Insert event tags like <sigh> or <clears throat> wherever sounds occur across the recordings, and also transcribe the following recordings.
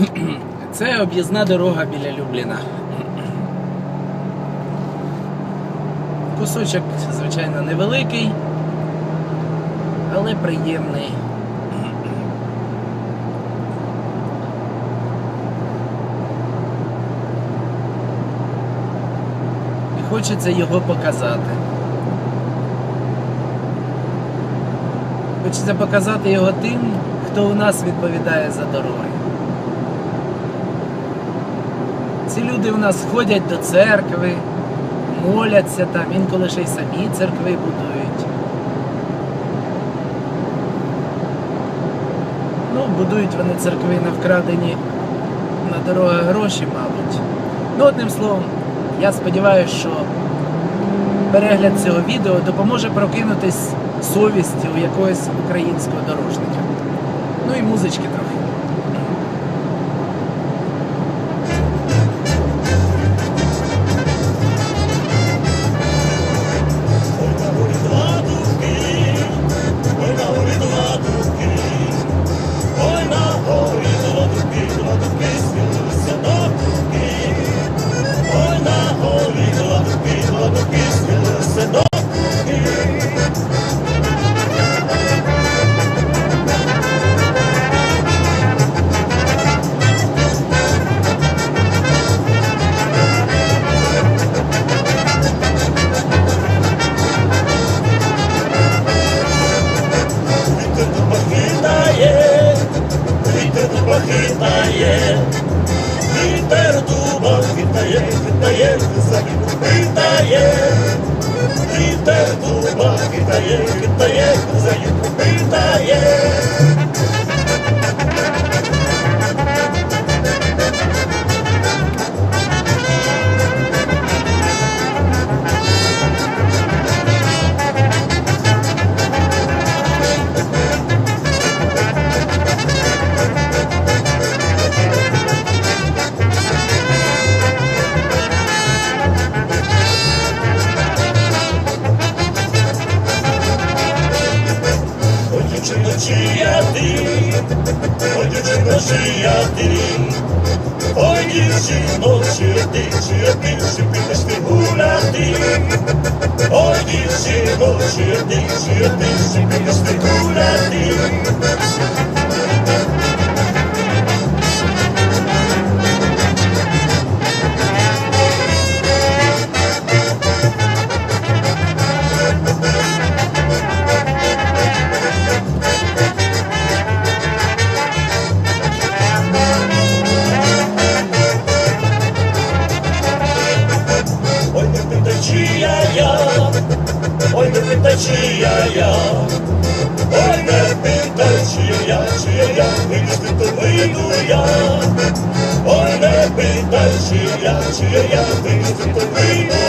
<clears throat> Це об'їзна дорога біля Любліна. Кусочок, звичайно, невеликий, але приємний. І хочеться його показати. Хочеться показати його тим, хто у нас відповідає за дороги. Ці люди у нас ходять до церкви, моляться там, інколи ще й самі церкви будують. Ну, будують вони церкви на вкрадені на дорогах гроші, мабуть. Ну, одним словом, я сподіваюся, що перегляд цього відео допоможе прокинутись совісті у якогось українського дорожника. Ну і музички трохи. Вітер дуба вітає, вітає, високі, вітає. вітер дуба вітає, вітає, високі, хитає. Дівчино, чия ти, ой, дівчино, чия ти, ой, дівчино, чия ти, чия ти, чи підеш ти гуляти, ой, дівчино, чия ти, чия ти, чи підеш ти гуляти. Чия я, ой, не питай, чия я, ой, не питай, чия я, чия я, ти, то вийду я. Ой, не питай, чия я, чия я, ти, то вийду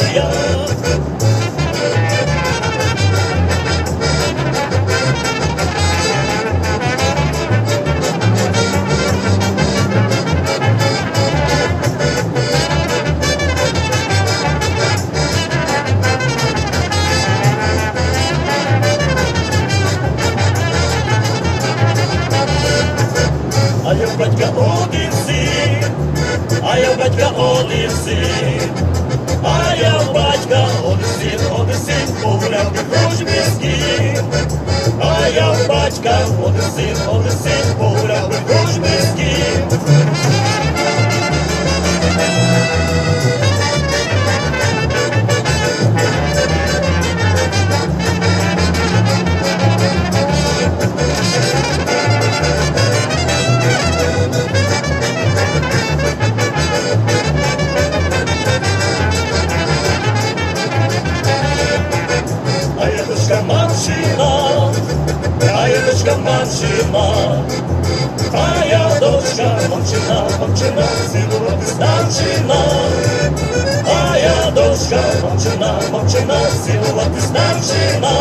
один син, а я батька один син, а я батька один син, один син, погуляв ти хоч міський. А я в батька один син, один син, дочка Марчина, а я дочка Марчина, Марчина, цілувати старчина. А я дочка Марчина, Марчина, цілувати старчина.